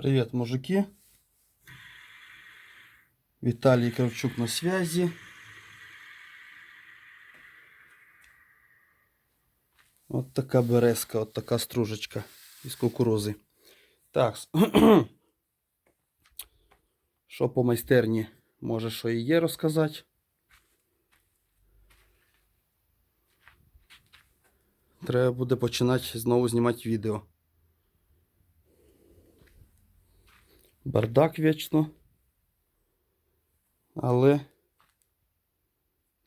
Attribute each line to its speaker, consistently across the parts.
Speaker 1: Привет, мужики. Виталий Кравчук на связи. От така березка, от така стружечка із кукурузи. Так. Що по майстерні? Може, що і є розказати? Треба буде починати знову знімати відео. Бардак вічно. Але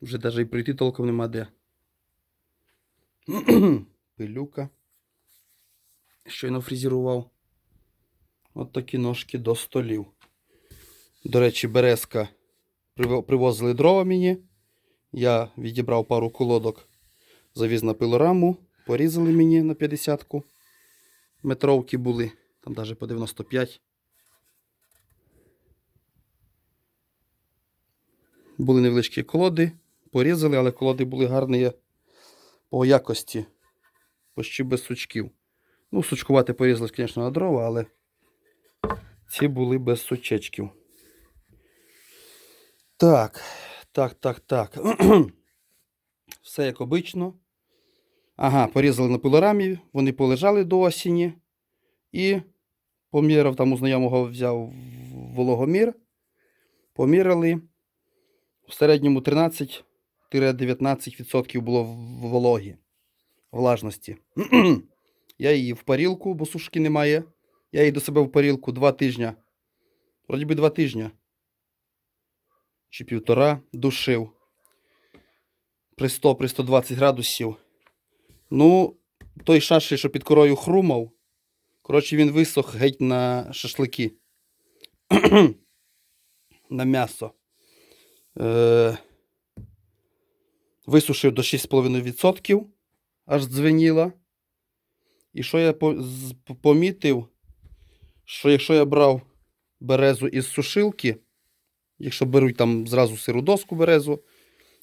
Speaker 1: вже навіть і прийти толком нема де. Пилюка. Щойно фрезерував. От такі ножки до столів. До речі, березка привозили дрова мені. Я відібрав пару колодок, завіз на пилораму, порізали мені на 50-ку. Метровки були, там навіть по 95. Були невеличкі колоди, порізали, але колоди були гарні по якості, почти без сучків. Ну, сучкувати порізали, звісно, на дрова, але ці були без сучечків. Так, так, так, так. Все як обично. Ага, порізали на пилорамі, вони полежали до осені. І поміряв там у знайомого взяв вологомір. Поміряли. В середньому 13-19% було вологі, влажності. Я її в парілку, бо сушки немає. Я її до себе в парілку два тижні. Вроді би два тижні. Чи півтора душив. При 100, при 120 градусів. Ну, той шашель, що під корою хрумав. Коротше, він висох геть на шашлики. на м'ясо. Е, висушив до 6,5%, аж дзвеніло. І що я помітив, що якщо я брав березу із сушилки, якщо беруть там зразу сиру доску березу,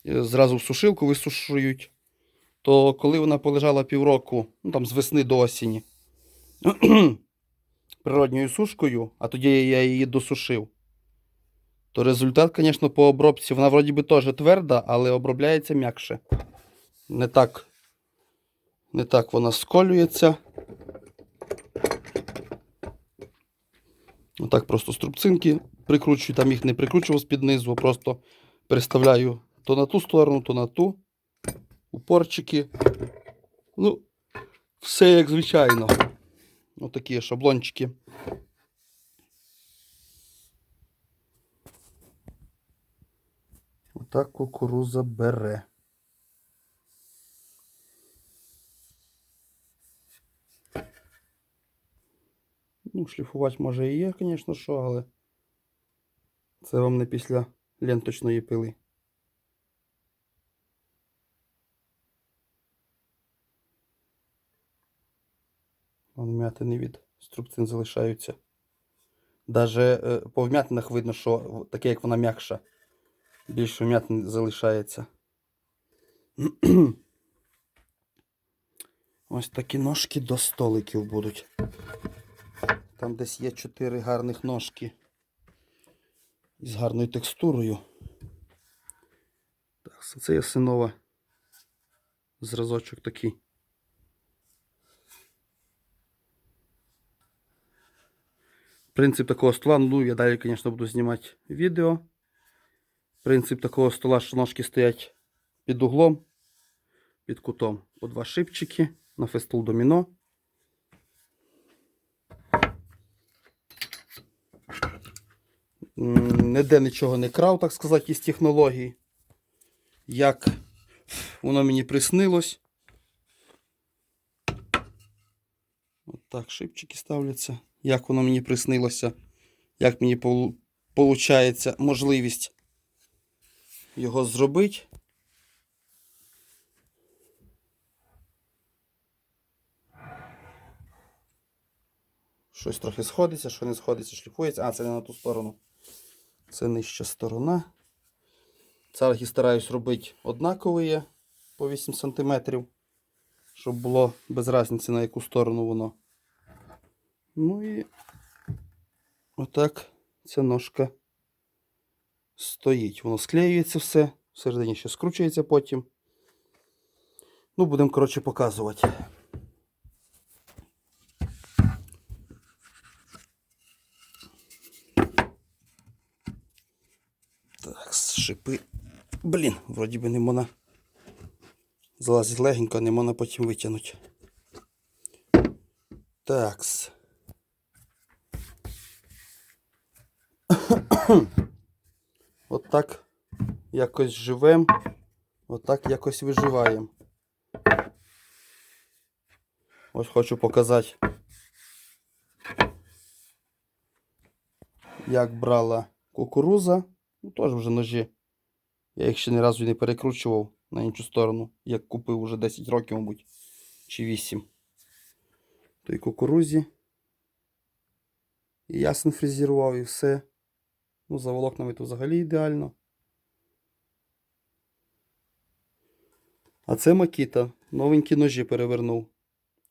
Speaker 1: е, зразу в сушилку висушують, то коли вона полежала півроку, ну там з весни до осені, природньою сушкою, а тоді я її досушив, то результат, звісно, по обробці, вона вроді би теж тверда, але обробляється м'якше. Не так, не так вона сколюється. Отак просто струбцинки прикручую, там їх не прикручував з-під низу, просто переставляю то на ту сторону, то на ту. Упорчики. Ну, все як звичайно. Отакі шаблончики. Отак кукуруза бере. Ну, шліфувати може і є, звісно, що, але це вам не після ленточної пили. Вон м'ятини від струбцин залишаються. Даже е, по вм'ятинах видно, що таке, як вона м'якша. Більше вм'ятин залишається. Ось такі ножки до столиків будуть. Там десь є чотири гарних ножки із гарною текстурою. Так, це є синова зразочок такий. Принцип такого стола, ну я далі, звісно, буду знімати відео. Принцип такого стола, що ножки стоять під углом, під кутом. По два шипчики на фестул доміно. Ніде нічого не крав, так сказати, із технологій. Як воно мені приснилось. От так шипчики ставляться. Як воно мені приснилося. Як мені получається можливість його зробити. Щось трохи сходиться, що не сходиться, шліфується. А, це не на ту сторону. Це нижча сторона. Царги стараюсь робити однакові по 8 см, щоб було без різниці на яку сторону воно. Ну і Отак ця ножка стоїть. Воно склеюється все, всередині ще скручується потім. Ну, будемо, коротше, показувати. Так, шипи. Блін, вроді би не можна. Залазить легенько, не можна потім витягнути. Такс. От так якось живем, от якось виживаємо. Ось хочу показати, як брала кукуруза. Ну, теж вже ножі. Я їх ще ні разу не перекручував на іншу сторону, як купив уже 10 років, мабуть, чи 8. Той кукурузі. І ясно фрезерував і все. Ну, за волокнами то взагалі ідеально. А це Макіта. Новенькі ножі перевернув.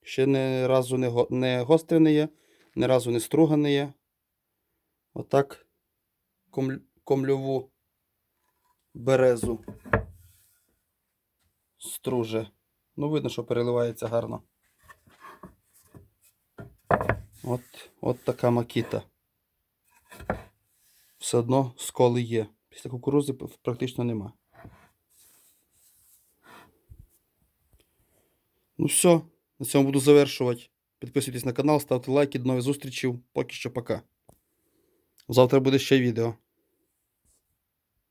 Speaker 1: Ще ні разу не, го- не гострений є, ні разу не струганий є. Отак комль- комльову березу струже. Ну, видно, що переливається гарно. От, от така макіта. Все одно сколи є. Після кукурузи практично нема. Ну все, на цьому буду завершувати. Підписуйтесь на канал, ставте лайки, до нових зустрічей. Поки що пока. Завтра буде ще відео.